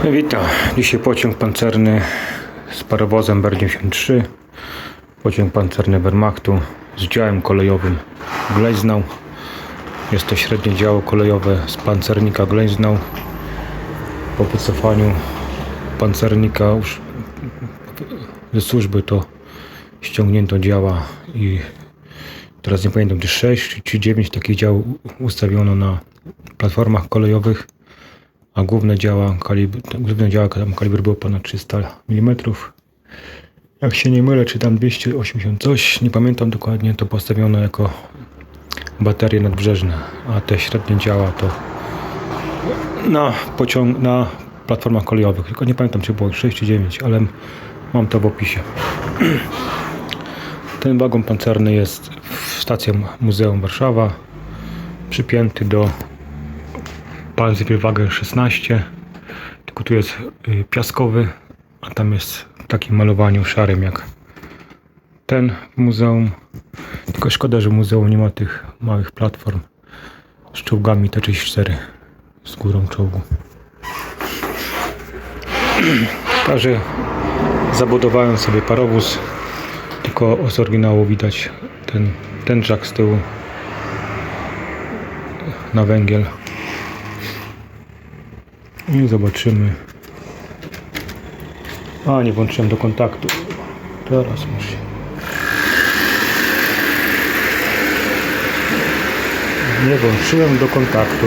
Witam. Dzisiaj pociąg pancerny z parowozem BR-93. Pociąg pancerny Wehrmachtu z działem kolejowym Gleznau. Jest to średnie działo kolejowe z pancernika Gleznau. Po wycofaniu pancernika ze służby to ściągnięto działa i teraz nie pamiętam czy 6 czy 9 takich dział ustawiono na platformach kolejowych a główne działa kalibr, główne działa tam kaliber było ponad 300 mm. Jak się nie mylę, czy tam 280 coś, nie pamiętam dokładnie, to postawiono jako baterie nadbrzeżne, a te średnie działa to na pociąg, na platformach kolejowych, tylko nie pamiętam czy było 6 czy 9, ale mam to w opisie. Ten wagon pancerny jest w stacji Muzeum Warszawa, przypięty do Panzerwagen 16 tylko tu jest y, piaskowy a tam jest w takim malowaniu szarym jak ten w muzeum. Tylko szkoda, że muzeum nie ma tych małych platform. Z czołgami T-34 z górą czołgu. Także zabudowałem sobie parowóz tylko z oryginału widać ten, jack z tyłu na węgiel i zobaczymy. A, nie włączyłem do kontaktu. Teraz muszę. Nie włączyłem do kontaktu.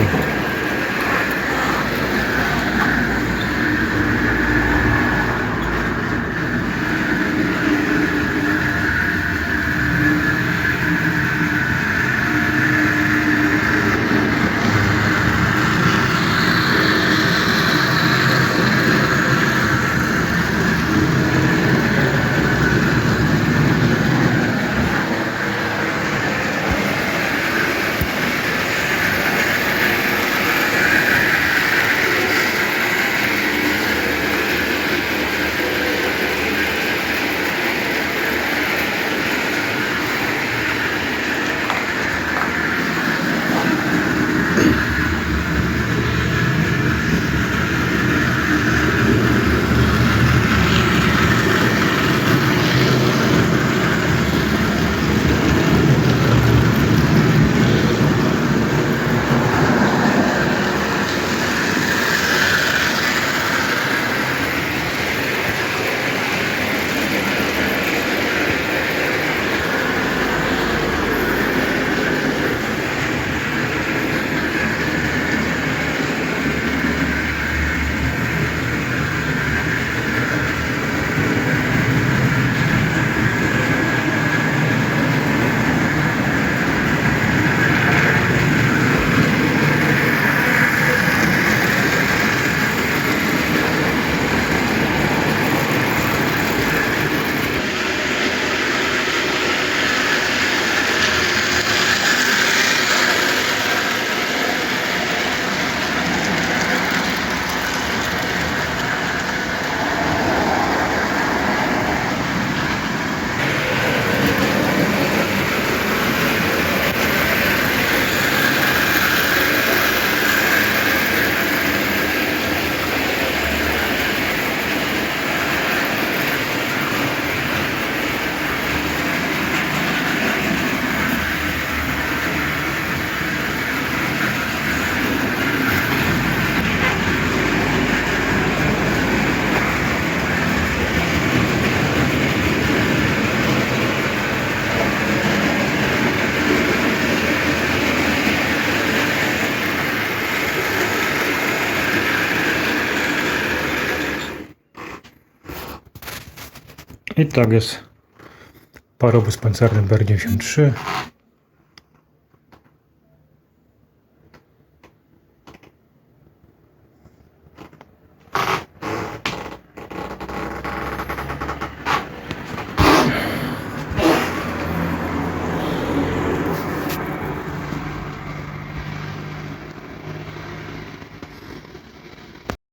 I tak jest. Parowóz pancerny BR-93